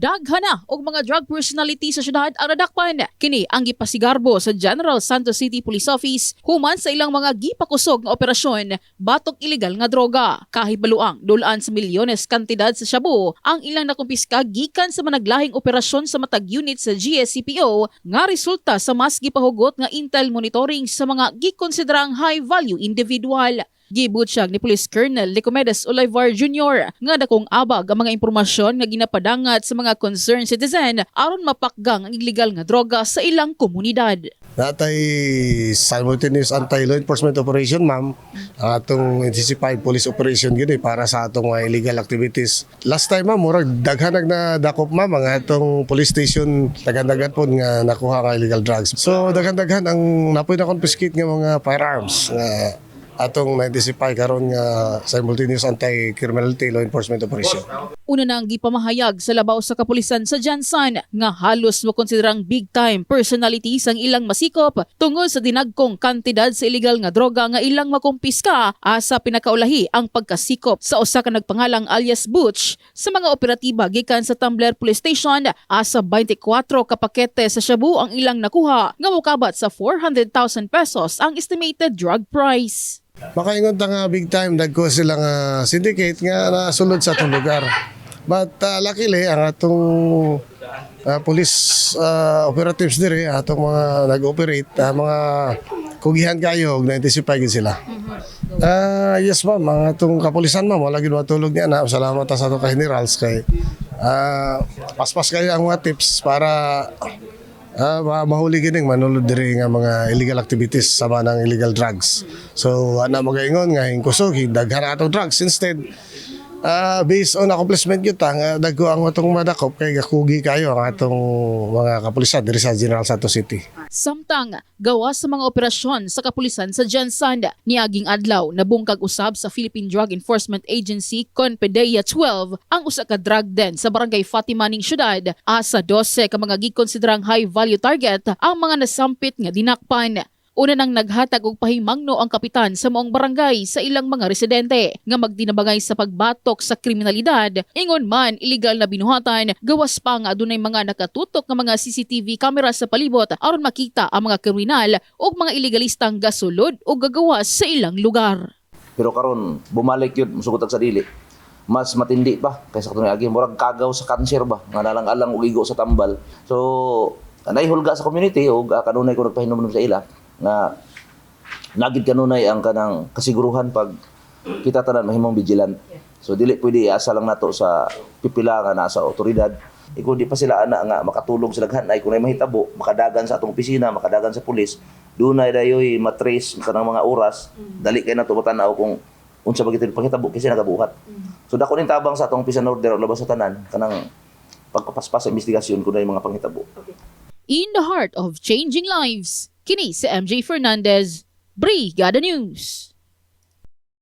Daghana og mga drug personality sa syudad ang nadakpan. Kini ang gipasigarbo sa General Santos City Police Office human sa ilang mga gipakusog nga operasyon batok ilegal nga droga. Kahibaluang dulaan sa milyones kantidad sa shabu ang ilang nakumpiska gikan sa managlahing operasyon sa matag unit sa GSCPO nga resulta sa mas gipahugot nga intel monitoring sa mga gikonsiderang high value individual. Gibutyag ni Police Colonel Nicomedes Olivar Jr. nga dakong abag ang mga impormasyon nga ginapadangat sa mga concerned citizen aron mapakgang ang illegal nga droga sa ilang komunidad. Natay simultaneous anti-law enforcement operation, ma'am. Atong intensified police operation gini para sa atong mga illegal activities. Last time, ma'am, murag daghanag na dakop, ma'am, ang atong police station daghan-daghan po nga nakuha nga illegal drugs. So, daghan-daghan ang napoy na confiscate nga mga firearms nga atong na-identify karon nga simultaneous anti-criminality law enforcement operation. Una nang gipamahayag sa labaw sa kapulisan sa Jansan nga halos mo konsiderang big time personalities ang ilang masikop tungod sa dinagkong kantidad sa illegal nga droga nga ilang makumpiska asa pinakaulahi ang pagkasikop sa usa ka nagpangalang alias Butch sa mga operatiba gikan sa Tumbler Police Station asa 24 ka pakete sa shabu ang ilang nakuha nga mokabat sa 400,000 pesos ang estimated drug price. Makaingon ta nga big time dagko sila nga syndicate nga nasulod sa atong lugar. But uh, luckily ang atong uh, police uh, operatives dire atong mga nag-operate uh, mga kugihan kayo og gid sila. Ah, yes ma'am, ang atong kapulisan ma'am wala gid matulog niya na. Salamat sa atong ka-generals kay ah, paspas kayo ang mga tips para Ma mahuli gining manulod diri nga mga illegal activities sama ng illegal drugs. So ana magaingon nga hingkusog daghan atong drugs instead ah based on accomplishment gyud ta nga dagko ang atong madakop kay gakugi kayo ang atong mga kapulisan diri sa General Santos City. Samtang gawa sa mga operasyon sa kapulisan sa Jansan, niaging adlaw nabungkag usab sa Philippine Drug Enforcement Agency CONPEDEA 12 ang usa ka drug den sa barangay Fatima ning syudad asa 12 ka mga gikonsiderang high value target ang mga nasampit nga dinakpan. Una nang naghatag og pahimangno ang kapitan sa maong barangay sa ilang mga residente nga magdinabangay sa pagbatok sa kriminalidad. Ingon man illegal na binuhatan, gawas pa nga adunay mga nakatutok nga mga CCTV camera sa palibot aron makita ang mga kriminal ug mga illegalistang gasulod o gagawas sa ilang lugar. Pero karon bumalik yun, musugotag sa dili. Mas matindi pa kaysa katong agi murag kagaw sa cancer ba nga nalang-alang ug igo sa tambal. So anay hulga sa community ug uh, kanunay ko nagpahinom sa ila nga nagid kanunay ang kanang kasiguruhan pag kita tanan mahimong vigilant. So dili pwede iasa lang nato sa pipila nga nasa otoridad. Kung di pa sila ana nga makatulong sa daghan ay kung ay mahitabo, makadagan sa atong opisina, makadagan sa pulis, dunay dayoy matrace kanang mga oras, dali kay nato matanaw kung unsa ba gitin panghitabo kasi nagabuhat. So dako ning tabang sa atong opisan order labas sa tanan kanang pagpapaspas sa investigasyon kung may mga panghitabo. In the heart of changing lives, kini si MJ Fernandez, Brigada News.